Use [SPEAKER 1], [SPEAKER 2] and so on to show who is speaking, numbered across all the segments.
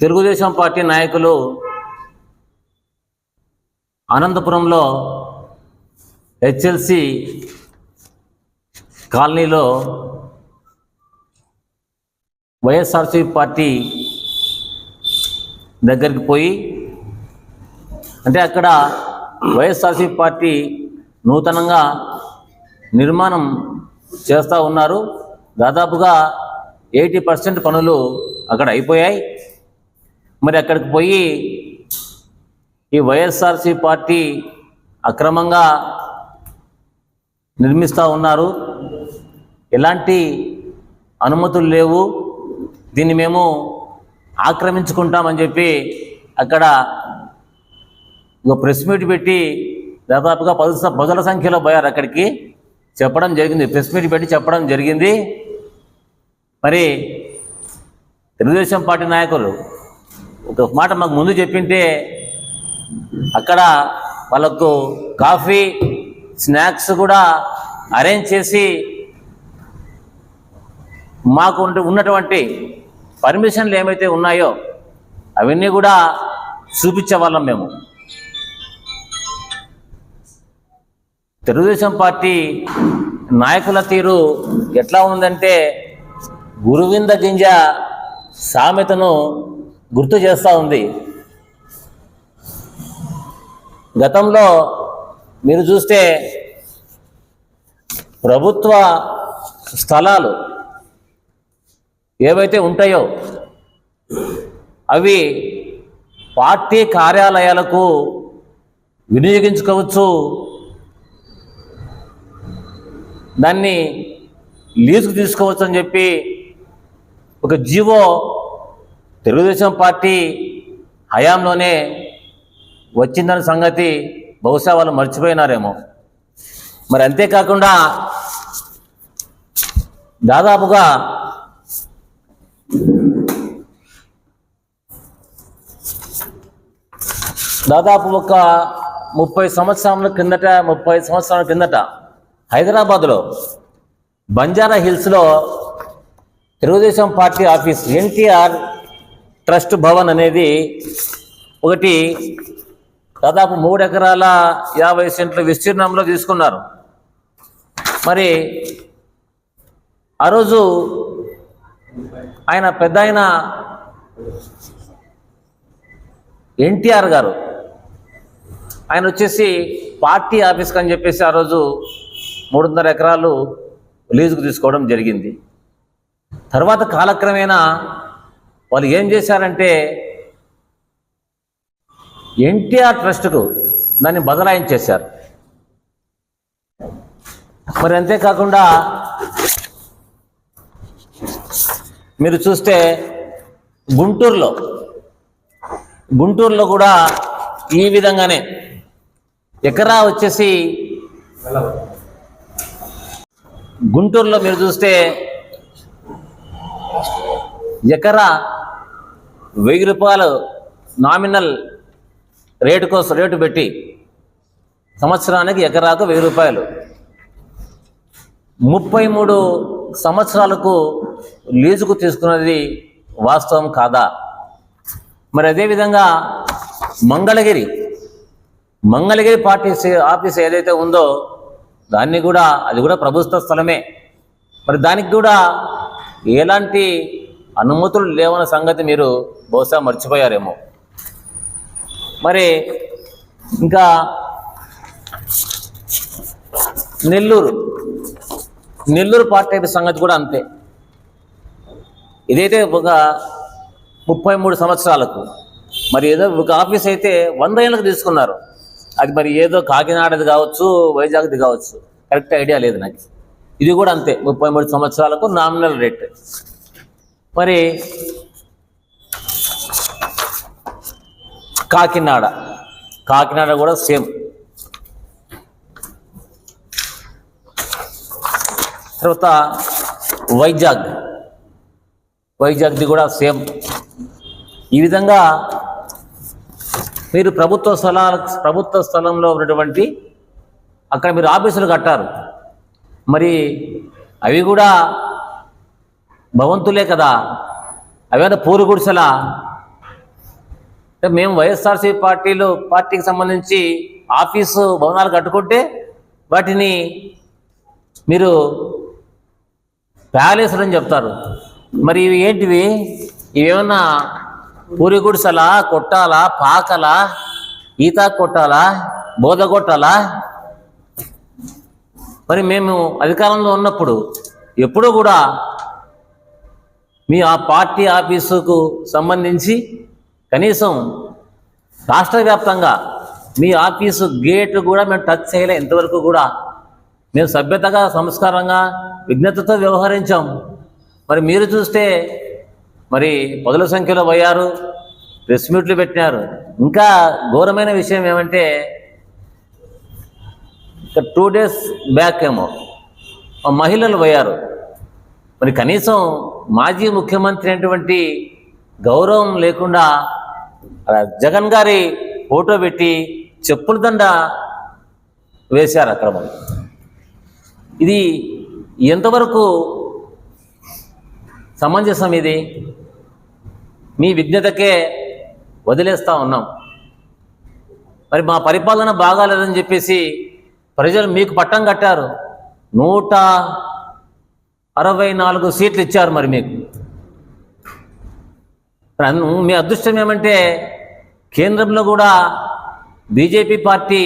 [SPEAKER 1] Telugu Desam party నాయకులు అనంతపురంలో HLC కాలనీలో వైఎస్ఆర్సీ పార్టీ దగ్గరికి పోయి అంటే అక్కడ వైఎస్ఆర్సీ పార్టీ నూతనంగా నిర్మాణం చేస్తూ ఉన్నారు. దాదాపుగా ఎయిటీ పర్సెంట్ పనులు అక్కడ అయిపోయాయి. మరి అక్కడికి పోయి ఈ వైఎస్ఆర్సీ పార్టీ అక్రమంగా నిర్మిస్తూ ఉన్నారు. ఎలాంటి అనుమతులు లేవు. దీన్ని మేము ఆక్రమించుకుంటామని చెప్పి అక్కడ ఒక ప్రెస్ మీట్ పెట్టి దాదాపుగా పదు పదుల సంఖ్యలో పోయారు అక్కడికి. చెప్పడం జరిగింది. ప్రెస్ మీట్ పెట్టి చెప్పడం జరిగింది. మరి తెలుగుదేశం పార్టీ నాయకులు ఒక మాట మాకు ముందు చెప్పింటే అక్కడ వాళ్ళకు కాఫీ స్నాక్స్ కూడా అరేంజ్ చేసి మాకు ఉన్నటువంటి పర్మిషన్లు ఏమైతే ఉన్నాయో అవన్నీ కూడా చూపించే వాళ్ళం మేము. తెలుగుదేశం పార్టీ నాయకుల తీరు ఎట్లా ఉందంటే గురువింద గింజ సామెతను గుర్తు చేస్తూ ఉంది. గతంలో మీరు చూస్తే ప్రభుత్వ స్థలాలు ఏవైతే ఉంటాయో అవి పార్టీ కార్యాలయాలకు వినియోగించుకోవచ్చు. దాన్ని లీజుకు తీసుకోవచ్చు అని చెప్పి ఒక జీవో తెలుగుదేశం పార్టీ హయాంలోనే వచ్చిందన్న సంగతి బహుశా వాళ్ళు మర్చిపోయినారేమో. మరి అంతేకాకుండా దాదాపుగా దాదాపు ఒక ముప్పై సంవత్సరాల కిందట ముప్పై సంవత్సరాల కిందట హైదరాబాద్లో బంజారా హిల్స్లో Telugu Desam party office NTR trust Bhavan అనేది ఒకటి దాదాపు మూడు ఎకరాల యాభై సెంట్ల విస్తీర్ణంలో తీసుకున్నారు. మరి ఆ రోజు ఆయన పెద్ద ఆయన ఎన్టీఆర్ గారు ఆయన వచ్చేసి పార్టీ ఆఫీస్కి అని చెప్పేసి ఆ రోజు మూడున్నర ఎకరాలు లీజుకు తీసుకోవడం జరిగింది. తర్వాత కాలక్రమేణా వాళ్ళు ఏం చేశారంటే ఎన్టీఆర్ ట్రస్ట్కు దాన్ని బదలాయించేశారు. మరి అంతేకాకుండా మీరు చూస్తే గుంటూరులో గుంటూరులో కూడా ఈ విధంగానే ఎకరా వచ్చేసి గుంటూరులో మీరు చూస్తే ఎకరా వెయ్యి రూపాయలు నామినల్ రేటు కోసం రేటు పెట్టి సంవత్సరానికి ఎకరాకు వెయ్యి రూపాయలు. ముప్పై మూడు సంవత్సరాలకు లీజుకు తీసుకున్నది వాస్తవం కాదా? మరి అదేవిధంగా మంగళగిరి మంగళగిరి పార్టీ ఆఫీస్ ఏదైతే ఉందో దాన్ని కూడా అది కూడా ప్రభుత్వ స్థలమే. మరి దానికి కూడా ఎలాంటి అనుమతులు లేవన్న సంగతి మీరు బహుశా మర్చిపోయారేమో. మరి ఇంకా నెల్లూరు నెల్లూరు పార్టీ సంగతి కూడా అంతే. ఇదైతే ఒక ముప్పై మూడు సంవత్సరాలకు మరి ఏదో ఒక ఆఫీస్ అయితే వంద ఏళ్ళకు తీసుకున్నారు. అది మరి ఏదో కాకినాడది కావచ్చు వైజాగ్ది కావచ్చు. కరెక్ట్ ఐడియా లేదు నాకు. ఇది కూడా అంతే ముప్పై మూడు సంవత్సరాలకు నామినల్ రేట్. మరి కాకినాడ. కాకినాడ కూడా సేమ్. తర్వాత వైజాగ్. వైజాగ్ది కూడా సేమ్. ఈ విధంగా మీరు ప్రభుత్వ స్థలాల ప్రభుత్వ స్థలంలో ఉన్నటువంటి అక్కడ మీరు ఆఫీసులు కట్టారు. మరి అవి కూడా భవంతులే కదా. అవేనా పూరు గుడిసెలా? అంటే మేము వైఎస్ఆర్సీ పార్టీలో పార్టీకి సంబంధించి ఆఫీసు భవనాలు కట్టుకుంటే వాటిని మీరు ప్యాలెస్లు అని చెప్తారు. మరి ఇవి ఏంటివి? ఇవేమన్నా పూరి గుడిసలా కొట్టాలా పాకలా ఈత కొట్టాలా బోధ కొట్టాలా? మరి మేము అధికారంలో ఉన్నప్పుడు ఎప్పుడూ కూడా మీ ఆ పార్టీ ఆఫీసుకు సంబంధించి కనీసం రాష్ట్ర వ్యాప్తంగా మీ ఆఫీసు గేట్ కూడా మేము టచ్ చేయలే. ఇంతవరకు కూడా మేము సభ్యతగా సంస్కారంగా విజ్ఞతతో వ్యవహరించాం. మరి మీరు చూస్తే మరి పదుల సంఖ్యలో పోయారు ప్రెస్ మీట్లు పెట్టినారు. ఇంకా ఘోరమైన విషయం ఏమంటే టూ డేస్ బ్యాక్ ఏమో మహిళలు పోయారు. మరి కనీసం మాజీ ముఖ్యమంత్రి అయినటువంటి గౌరవం లేకుండా జగన్ గారి ఫోటో పెట్టి చెప్పుల దండ వేశారు అక్కడ మరి ఇది ఎంతవరకు సమంజసం ఇది? మీ విజ్ఞతకే వదిలేస్తూ ఉన్నాం. మరి మా పరిపాలన బాగాలేదని చెప్పేసి ప్రజలు మీకు పట్టం కట్టారు. నూట అరవై నాలుగు సీట్లు ఇచ్చారు మరి మీకు. మీ అదృష్టం ఏమంటే కేంద్రంలో కూడా బీజేపీ పార్టీ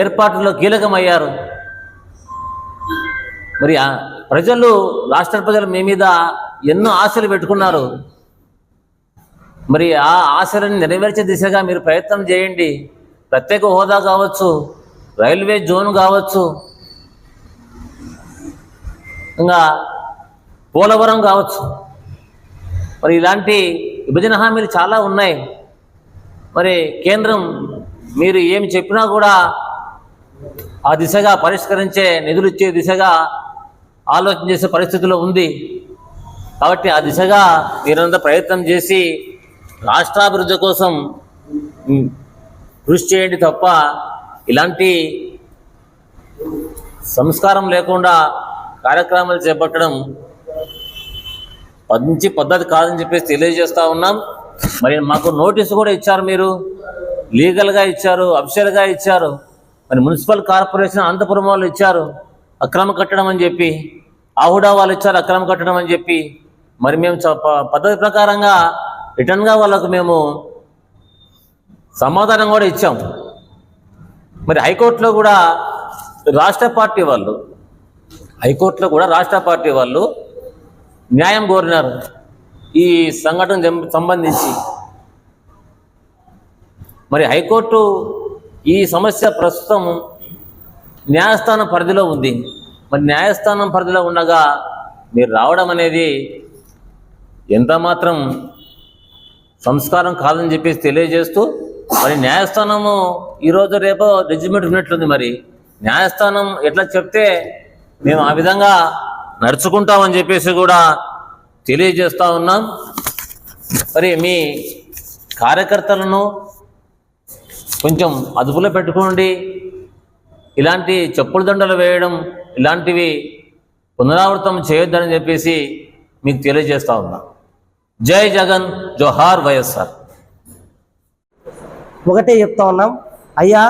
[SPEAKER 1] ఏర్పాటులో కీలకమయ్యారు. మరి ప్రజలు రాష్ట్ర ప్రజలు మీ మీద ఎన్నో ఆశలు పెట్టుకున్నారు. మరి ఆ ఆశలను నెరవేర్చే దిశగా మీరు ప్రయత్నం చేయండి. ప్రత్యేక హోదా కావచ్చు రైల్వే జోన్ కావచ్చు ఇంకా పోలవరం కావచ్చు. మరి ఇలాంటి విభజన హామీలు చాలా ఉన్నాయి. మరి కేంద్రం మీరు ఏమి చెప్పినా కూడా ఆ దిశగా పరిష్కరించే నిధులు ఇచ్చే దిశగా ఆలోచన చేసే పరిస్థితిలో ఉంది. కాబట్టి ఆ దిశగా మీరంతా ప్రయత్నం చేసి రాష్ట్రాభివృద్ధి కోసం కృషి చేయండి తప్ప ఇలాంటి సంస్కారం లేకుండా కార్యక్రమాలు చేపట్టడం మంచి పద్ధతి కాదని చెప్పేసి తెలియజేస్తా ఉన్నాం. మరి మాకు నోటీసు కూడా ఇచ్చారు మీరు. లీగల్గా ఇచ్చారు అఫిషియల్గా ఇచ్చారు. మరి మున్సిపల్ కార్పొరేషన్ అనంతపురం వాళ్ళు ఇచ్చారు అక్రమ కట్టడం అని చెప్పి. ఆహుడా వాళ్ళు ఇచ్చారు అక్రమ కట్టడం అని చెప్పి. మరి మేము పద్ధతి ప్రకారంగా రిటర్న్గా వాళ్ళకు మేము సమాధానం కూడా ఇచ్చాం. మరి హైకోర్టులో కూడా రాష్ట్ర పార్టీ వాళ్ళు హైకోర్టులో కూడా రాష్ట్ర పార్టీ వాళ్ళు న్యాయం కోరినారు. ఈ సంఘటన సంబంధించి. మరి హైకోర్టు ఈ సమస్య ప్రస్తుతం న్యాయస్థానం పరిధిలో ఉంది. మరి న్యాయస్థానం పరిధిలో ఉండగా మీరు రావడం అనేది ఎంత మాత్రం సంస్కారం కాదని చెప్పేసి తెలియజేస్తూ మరి న్యాయస్థానము ఈరోజు రేపో జడ్జిమెంట్ ఉన్నట్లుంది మరి. న్యాయస్థానం ఎట్లా చెప్తే మేము ఆ విధంగా నడుచుకుంటామని చెప్పేసి కూడా తెలియజేస్తూ ఉన్నాం. మరి మీ కార్యకర్తలను కొంచెం అదుపులో పెట్టుకోండి. ఇలాంటి చెప్పుల దండలు వేయడం ఇలాంటివి పునరావృతం చేయొద్దని చెప్పేసి మీకు తెలియజేస్తా ఉన్నా. జై జగన్ జోహార్ వైఎస్ఆర్.
[SPEAKER 2] ఒకటే చెప్తా ఉన్నాం. అయ్యా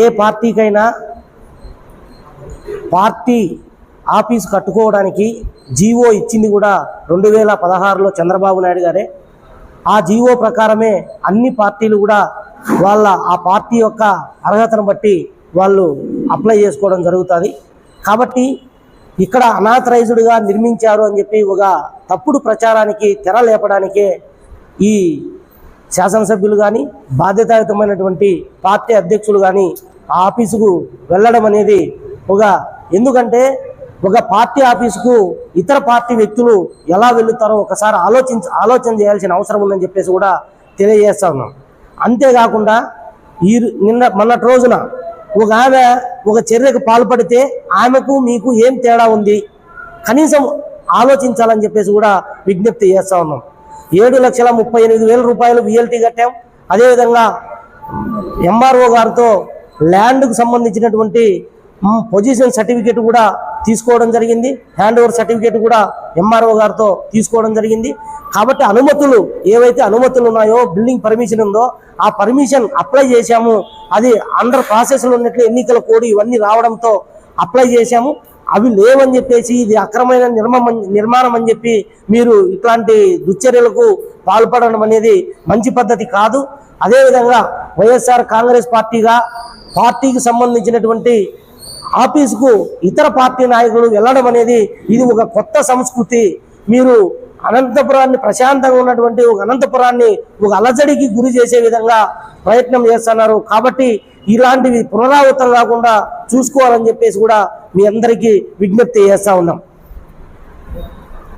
[SPEAKER 2] ఏ పార్టీకైనా పార్టీ ఆఫీస్ కట్టుకోవడానికి జీవో ఇచ్చింది కూడా రెండు వేల పదహారులో చంద్రబాబు నాయుడు గారే. ఆ జీవో ప్రకారమే అన్ని పార్టీలు కూడా వాళ్ళ ఆ పార్టీ యొక్క అర్హతను బట్టి వాళ్ళు అప్లై చేసుకోవడం జరుగుతుంది. కాబట్టి ఇక్కడ అనాథరైజ్డ్గా నిర్మించారు అని చెప్పి ఒక తప్పుడు ప్రచారానికి తెర లేపడానికే ఈ శాసనసభ్యులు కానీ బాధ్యతాయుతమైనటువంటి పార్టీ అధ్యక్షులు కానీ ఆ ఆఫీసుకు వెళ్ళడం అనేది ఒక ఎందుకంటే ఒక పార్టీ ఆఫీసుకు ఇతర పార్టీ వ్యక్తులు ఎలా వెళ్తారో ఒకసారి ఆలోచించ ఆలోచన చేయాల్సిన అవసరం ఉందని చెప్పేసి కూడా తెలియజేస్తా ఉన్నాం. అంతేకాకుండా ఈ నిన్న మొన్నటి రోజున ఒక ఆమె ఒక చర్యకు పాల్పడితే ఆమెకు మీకు ఏం తేడా ఉంది? కనీసం ఆలోచించాలని చెప్పేసి కూడా విజ్ఞప్తి చేస్తా ఉన్నాం. ఏడు లక్షల ముప్పై ఎనిమిది వేల రూపాయలు విఎల్టీ కట్టాం. అదేవిధంగా ఎంఆర్ఓ గారితో ల్యాండ్కు సంబంధించినటువంటి పొజిషన్ సర్టిఫికేట్ కూడా తీసుకోవడం జరిగింది. హ్యాండ్ ఓవర్ సర్టిఫికేట్ కూడా ఎంఆర్ఓ గారితో తీసుకోవడం జరిగింది. కాబట్టి అనుమతులు ఏవైతే అనుమతులు ఉన్నాయో బిల్డింగ్ పర్మిషన్ ఉందో ఆ పర్మిషన్ అప్లై చేశాము. అది అండర్ ప్రాసెస్లో ఉన్నట్లు ఎన్నికల కోడ్ ఇవన్నీ రావడంతో అప్లై చేశాము. అవి లేవని చెప్పేసి ఇది అక్రమైన నిర్మం నిర్మాణం అని చెప్పి మీరు ఇట్లాంటి దుశ్చర్యలకు పాల్పడడం అనేది మంచి పద్ధతి కాదు. అదేవిధంగా వైఎస్ఆర్ కాంగ్రెస్ పార్టీగా పార్టీకి సంబంధించినటువంటి ఆఫీసుకు ఇతర పార్టీ నాయకులు వెళ్ళడం అనేది ఇది ఒక కొత్త సంస్కృతి. మీరు అనంతపురాన్ని ప్రశాంతంగా ఉన్నటువంటి ఒక అనంతపురాన్ని ఒక అలజడికి గురి చేసే విధంగా ప్రయత్నం చేస్తున్నారు. కాబట్టి ఇలాంటివి పునరావృతం రాకుండా చూసుకోవాలని చెప్పేసి కూడా మీ అందరికీ విజ్ఞప్తి చేస్తా ఉన్నాం.